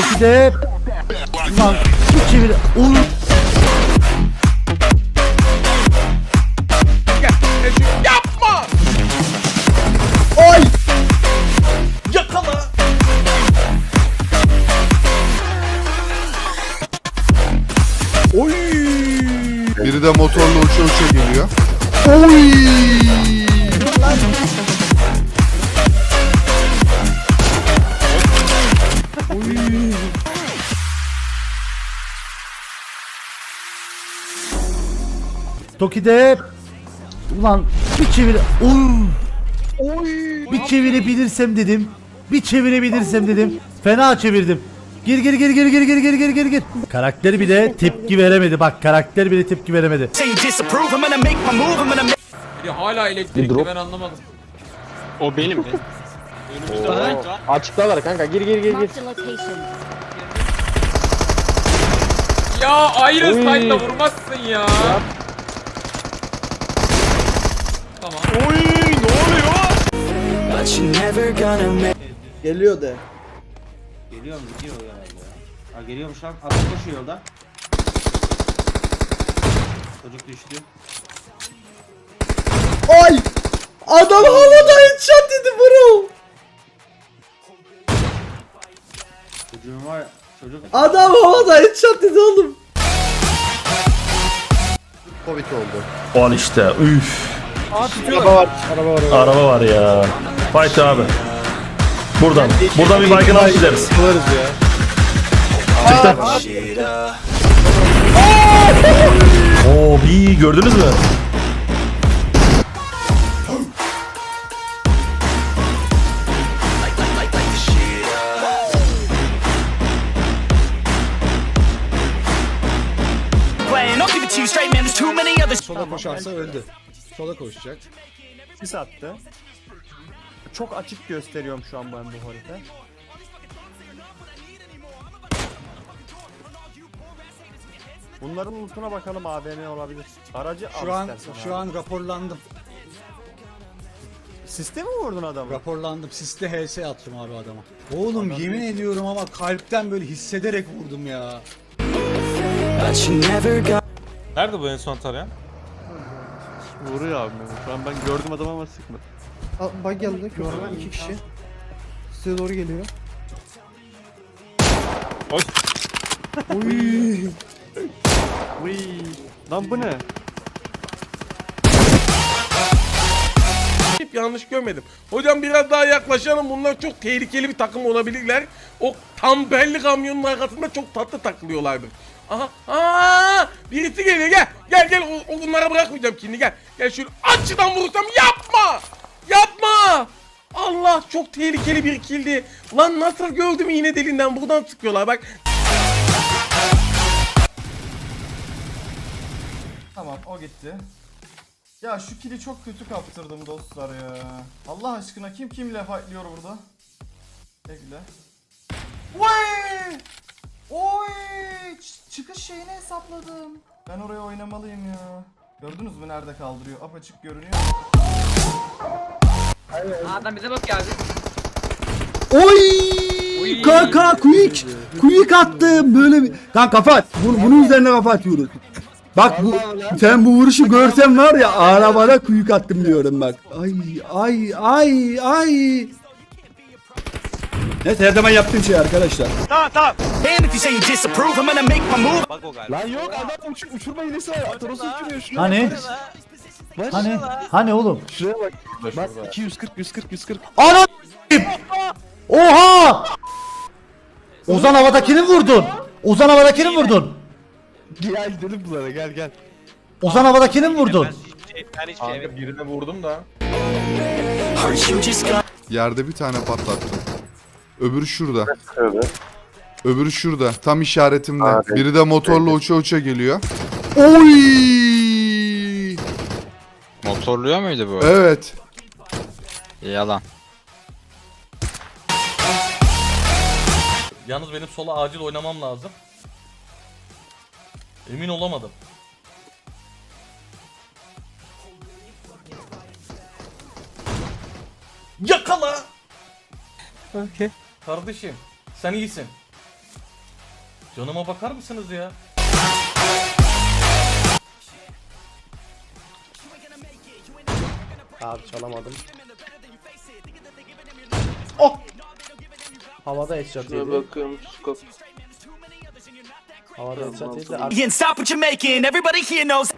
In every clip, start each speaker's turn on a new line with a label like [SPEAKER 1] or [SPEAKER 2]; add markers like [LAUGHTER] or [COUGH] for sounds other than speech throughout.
[SPEAKER 1] Toki'de Ulan bir çevir. Oğlum.
[SPEAKER 2] Yapma!
[SPEAKER 1] Ay.
[SPEAKER 2] Yakala! Oy!
[SPEAKER 3] Biri de motorla uça uça geliyor.
[SPEAKER 1] Oy. Toki'de Ulan bir çevir. Oy. Bir çevirebilirsem dedim. Bir çevirebilirsem dedim. Fena çevirdim. Gir gir gir gir gir gir gir gir gir gir. Karakter bile tepki veremedi. Bak karakter bile tepki veremedi.
[SPEAKER 2] Biri hala elektrikli ben anlamadım.
[SPEAKER 4] O benim.
[SPEAKER 5] Önümüzde tank var.
[SPEAKER 4] Kanka gir gir gir gir.
[SPEAKER 6] Marked a location.
[SPEAKER 2] Ya ayrı
[SPEAKER 4] Oy.
[SPEAKER 2] side'la vurmazsın ya. Tamam.
[SPEAKER 4] Oy ne oluyor?
[SPEAKER 7] But you never gonna make
[SPEAKER 8] Geliyor de.
[SPEAKER 5] Geliyor mu? Gidiyor herhalde. Ha geliyormuş lan. Adam koşuyor yolda. Çocuk düştü.
[SPEAKER 8] Ay! Adam havada headshot dedi bro.
[SPEAKER 5] Çocuğun var. Çocuk.
[SPEAKER 8] Adam havada headshot dedi oğlum.
[SPEAKER 3] Covid oldu.
[SPEAKER 9] O an işte. Üf. Araba var. Araba var. Araba. Araba var ya. Fight abi. Buradan. Buradan bir baygın alıp gideriz. Alırız ya. Çıktı. Oo bir gördünüz mü?
[SPEAKER 10] Sola koşarsa öldü. Sola koşacak.
[SPEAKER 4] Sis attı. Çok açık gösteriyorum şu an ben bu harita. Bunların lootuna bakalım AVM olabilir. Aracı al
[SPEAKER 10] Şu an
[SPEAKER 4] istersen
[SPEAKER 10] şu
[SPEAKER 4] abi.
[SPEAKER 10] an raporlandım.
[SPEAKER 4] Siste mi vurdun adamı?
[SPEAKER 10] Raporlandım. Siste HS attım abi adama. Oğlum yemin ediyorum ama kalpten böyle hissederek vurdum ya.
[SPEAKER 11] Nerede bu en son tarayan?
[SPEAKER 4] Vuruyor abi. Şu an ben gördüm adamı ama sıkmadı.
[SPEAKER 8] Bak geldi gördüm iki kişi. Size doğru geliyor.
[SPEAKER 11] Oy.
[SPEAKER 8] Uy.
[SPEAKER 4] Uy. Lan bu ne?
[SPEAKER 2] Yanlış görmedim. Hocam biraz daha yaklaşalım. Bunlar çok tehlikeli bir takım olabilirler. O tambelli kamyonun arkasında çok tatlı takılıyorlardı. Aha, aa, birisi geliyor gel. Gel gel o, o bunlara bırakmayacağım şimdi gel. Gel şöyle açıdan vurursam yapma. Yapma. Allah çok tehlikeli bir kildi. Lan nasıl gördüm iğne delinden buradan sıkıyorlar bak.
[SPEAKER 12] Tamam o gitti. Ya şu kili çok kötü kaptırdım dostlar ya. Allah aşkına kim kimle fightlıyor burada? Bekle. Oy! Oy! Ç- çıkış şeyini hesapladım. Ben oraya oynamalıyım ya. Gördünüz mü nerede kaldırıyor? Apaçık görünüyor.
[SPEAKER 5] Adam bize bak geldi.
[SPEAKER 8] Oy! Kanka quick. Quick attım böyle bir. Kanka kafa at. Bunu, bunun üzerine kafa atıyoruz. Bak bu sen bu vuruşu görsen var ya arabada quick attım diyorum bak. Ay ay ay ay. Neyse her zaman yaptığım şey arkadaşlar.
[SPEAKER 5] Bak o galiba.
[SPEAKER 4] Lan yok adam uç, uçurma hilesi var. Toros'u uçuruyor şuraya.
[SPEAKER 1] Hani? Hani? Hani oğlum?
[SPEAKER 4] Şuraya bak. Bak 240 140 140.
[SPEAKER 1] Ana Oha! Ozan havadakini vurdun. Ozan havadakini vurdun.
[SPEAKER 4] Gel gidelim bunlara gel gel.
[SPEAKER 1] Ozan havadakini vurdun.
[SPEAKER 5] Ben hiçbir şey
[SPEAKER 11] Kanka birine vurdum da.
[SPEAKER 3] Yerde bir tane patlattım. Öbürü şurada. Öbürü şurada. Tam işaretimde. Biri de motorla uça uça geliyor. Oy!
[SPEAKER 11] Motorluyor muydu bu?
[SPEAKER 3] Evet.
[SPEAKER 11] Yalan.
[SPEAKER 9] Yalnız benim sola acil oynamam lazım. Emin olamadım. Yakala!
[SPEAKER 4] Okey.
[SPEAKER 9] Kardeşim sen iyisin.
[SPEAKER 11] Canıma bakar mısınız ya?
[SPEAKER 13] Abi çalamadım. Oh! Havada headshot yedi. Havada headshot yedi. Ar-
[SPEAKER 7] And stop what you're making. Everybody here knows.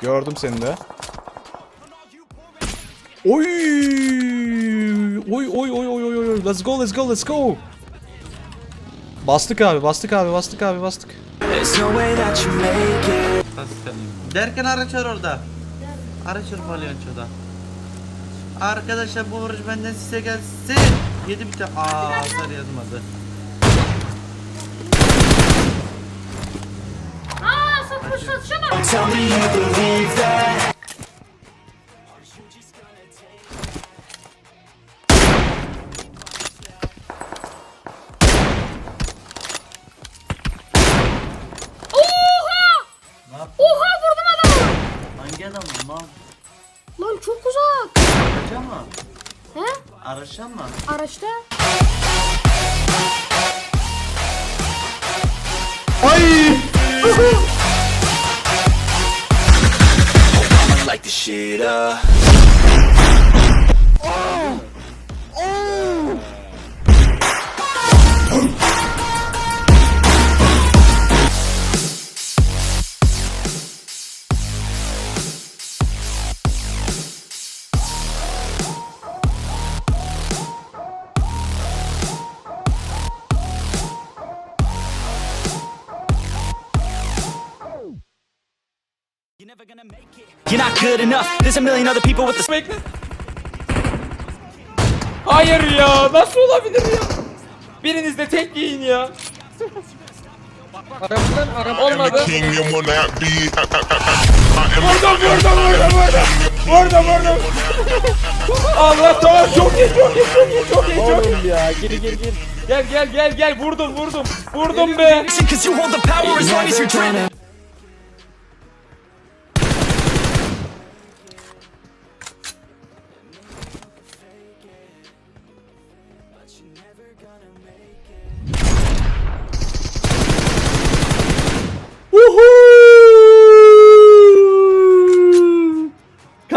[SPEAKER 13] Gördüm seni de. Oy! Oy oy oy oy oy oy. Let's go let's go let's go. Bastık abi bastık abi bastık abi bastık.
[SPEAKER 7] There's no way that you make it.
[SPEAKER 5] Derken araç var orada. Araç var palyonçoda. Arkadaşlar bu vuruş benden size gelsin. Yedi bir tane. Aa hasar yazmadı.
[SPEAKER 7] Tell me you believe Like good enough. There's a million other people with the
[SPEAKER 11] Bekle. Hayır ya nasıl olabilir ya? Biriniz de tek giyin ya. Olmadı. Vurdum vurdum vurdum vurdum. Vurdum vurdum. Allah tamam çok iyi çok iyi çok iyi çok iyi çok iyi.
[SPEAKER 13] ya geri geri geri.
[SPEAKER 11] Gel gel gel gel vurdum vurdum. Vurdum be.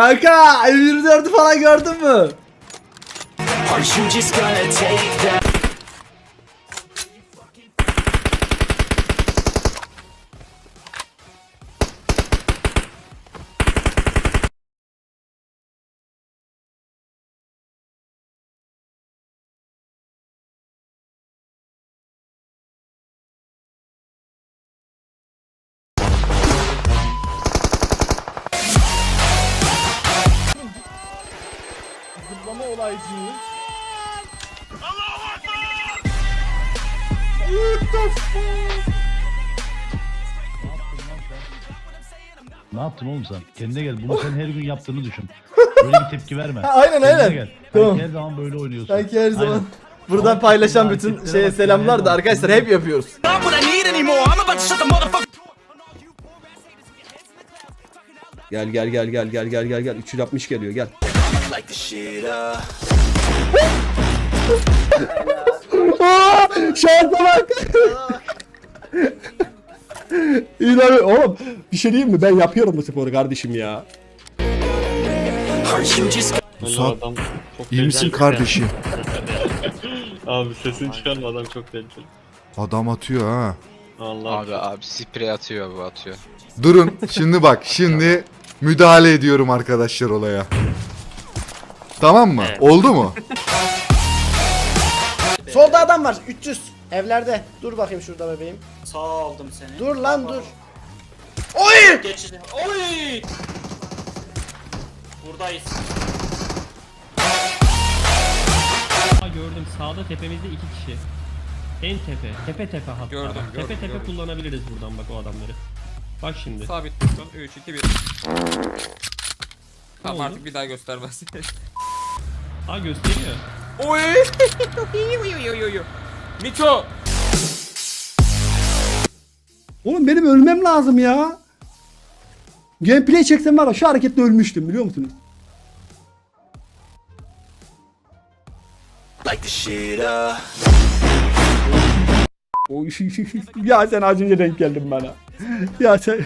[SPEAKER 8] Kanka M24'ü falan gördün mü?
[SPEAKER 13] Olaycı.
[SPEAKER 1] Ne yaptın oğlum sen? Kendine gel. Bunu sen her gün yaptığını düşün. Böyle bir tepki verme. [LAUGHS]
[SPEAKER 8] Aynen
[SPEAKER 1] Kendine
[SPEAKER 8] aynen.
[SPEAKER 1] gel.
[SPEAKER 8] Tamam.
[SPEAKER 1] Sanki her zaman böyle oynuyorsun.
[SPEAKER 8] Sanki her zaman.
[SPEAKER 1] Aynen.
[SPEAKER 8] Buradan
[SPEAKER 1] Ama
[SPEAKER 8] paylaşan bütün şeye selamlar da arkadaşlar hep yapıyoruz. Gel gel gel gel gel gel gel gel 360 geliyor gel.
[SPEAKER 7] Like the shit uh.
[SPEAKER 8] Şansa bak. Abi oğlum bir şey diyeyim mi ben yapıyorum bu sporu kardeşim ya.
[SPEAKER 3] Musab iyi misin kardeşim? [LAUGHS]
[SPEAKER 11] Abi sesini çıkarma adam çok tehlikeli.
[SPEAKER 3] Adam atıyor ha.
[SPEAKER 11] Allah. Abi abi sprey atıyor bu atıyor.
[SPEAKER 3] Durun şimdi bak şimdi müdahale ediyorum arkadaşlar olaya. Tamam mı? Oldu mu? [LAUGHS]
[SPEAKER 13] Solda adam var 300 evlerde. Dur bakayım şurada bebeğim.
[SPEAKER 5] Sağ aldım seni.
[SPEAKER 13] Dur lan dur.
[SPEAKER 5] Geçti. Oy! Buradayız.
[SPEAKER 11] Gördüm sağda tepemizde iki kişi. En tepe. Tepe tepe hatta.
[SPEAKER 5] Gördüm,
[SPEAKER 11] Bak,
[SPEAKER 5] gördüm,
[SPEAKER 11] tepe tepe
[SPEAKER 5] gördüm.
[SPEAKER 11] kullanabiliriz buradan bak o adamları. Bak şimdi.
[SPEAKER 5] Sabit tutun. 3 2 1.
[SPEAKER 11] Tamam,
[SPEAKER 5] artık bir daha göstermez. [LAUGHS]
[SPEAKER 11] Aa gösteriyor.
[SPEAKER 5] Oy! [LAUGHS] Mito!
[SPEAKER 8] Oğlum benim ölmem lazım ya. Gameplay çeksem var ya şu hareketle ölmüştüm biliyor musunuz? Like the shit up.
[SPEAKER 7] Oy, [LAUGHS] ya sen az önce denk geldin bana. Ya sen...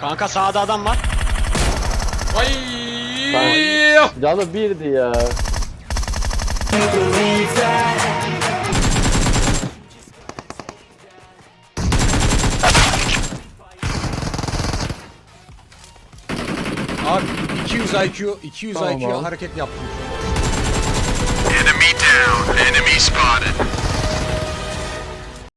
[SPEAKER 10] Kanka sağda adam var.
[SPEAKER 11] Ay!
[SPEAKER 6] Canı birdi ya.
[SPEAKER 10] Abi 200 IQ, 200 IQ hareket yaptım.
[SPEAKER 8] Enemy down. Enemy spotted.